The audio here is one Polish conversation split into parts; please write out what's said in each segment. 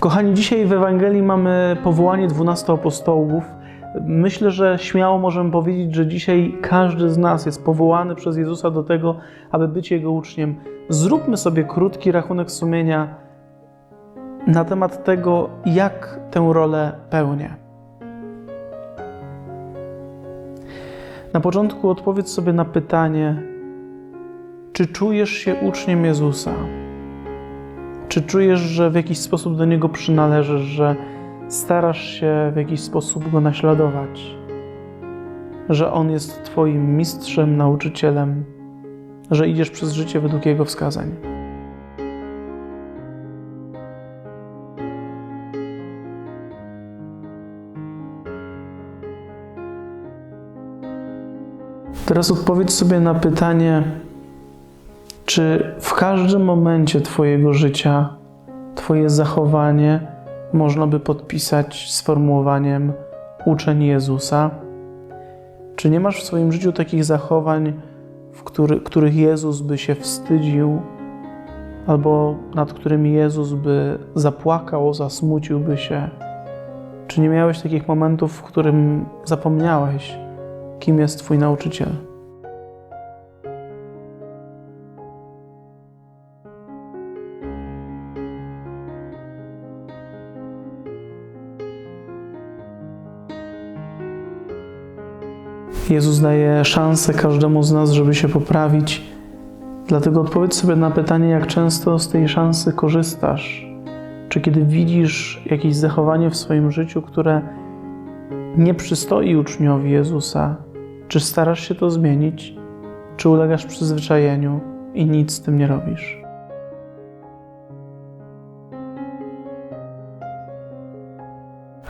Kochani, dzisiaj w Ewangelii mamy powołanie 12 apostołów. Myślę, że śmiało możemy powiedzieć, że dzisiaj każdy z nas jest powołany przez Jezusa do tego, aby być Jego uczniem. Zróbmy sobie krótki rachunek sumienia na temat tego, jak tę rolę pełnię. Na początku odpowiedz sobie na pytanie, czy czujesz się uczniem Jezusa? Czy czujesz, że w jakiś sposób do Niego przynależysz, że starasz się w jakiś sposób Go naśladować? Że On jest Twoim mistrzem, nauczycielem, że idziesz przez życie według Jego wskazań? Teraz odpowiedz sobie na pytanie, czy w każdym momencie Twojego życia Twoje zachowanie można by podpisać sformułowaniem uczeń Jezusa? Czy nie masz w swoim życiu takich zachowań, w który, których Jezus by się wstydził, albo nad którymi Jezus by zapłakał, zasmuciłby się? Czy nie miałeś takich momentów, w którym zapomniałeś, kim jest Twój nauczyciel? Jezus daje szansę każdemu z nas, żeby się poprawić. Dlatego odpowiedz sobie na pytanie, jak często z tej szansy korzystasz. Czy kiedy widzisz jakieś zachowanie w swoim życiu, które nie przystoi uczniowi Jezusa, czy starasz się to zmienić, czy ulegasz przyzwyczajeniu i nic z tym nie robisz?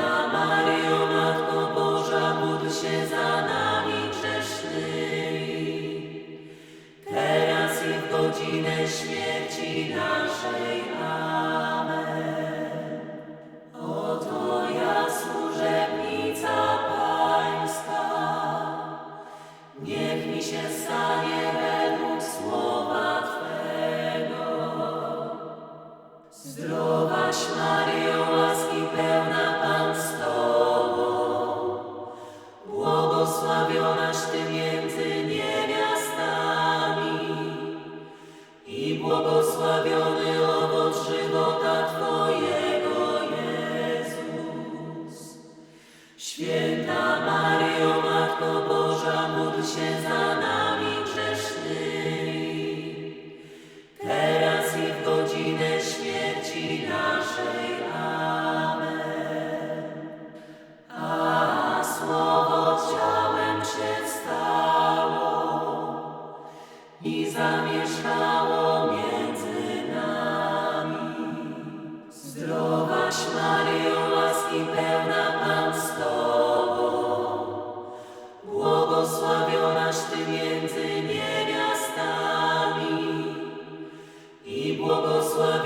Święta Matko Boża, módl się za nami grzesznymi, teraz i w godzinę śmierci naszej. Zdrowaś Maryjo, łaski pełna Pan z Tobą, błogosławionaś między niewiastami i błogosławiony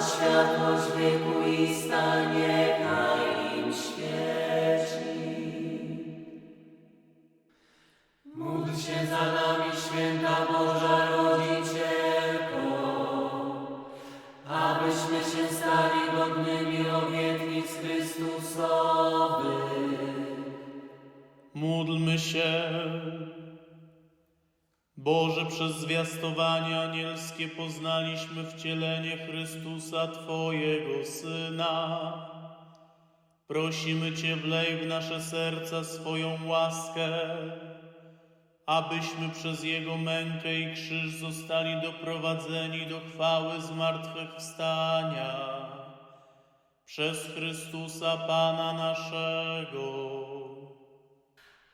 światłość wieku i stanie niechaj im świeci. Boże, przez zwiastowanie anielskie poznaliśmy wcielenie Chrystusa, Twojego Syna. Prosimy Cię, wlej w nasze serca swoją łaskę, abyśmy przez Jego mękę i krzyż zostali doprowadzeni do chwały zmartwychwstania. Przez Chrystusa Pana naszego.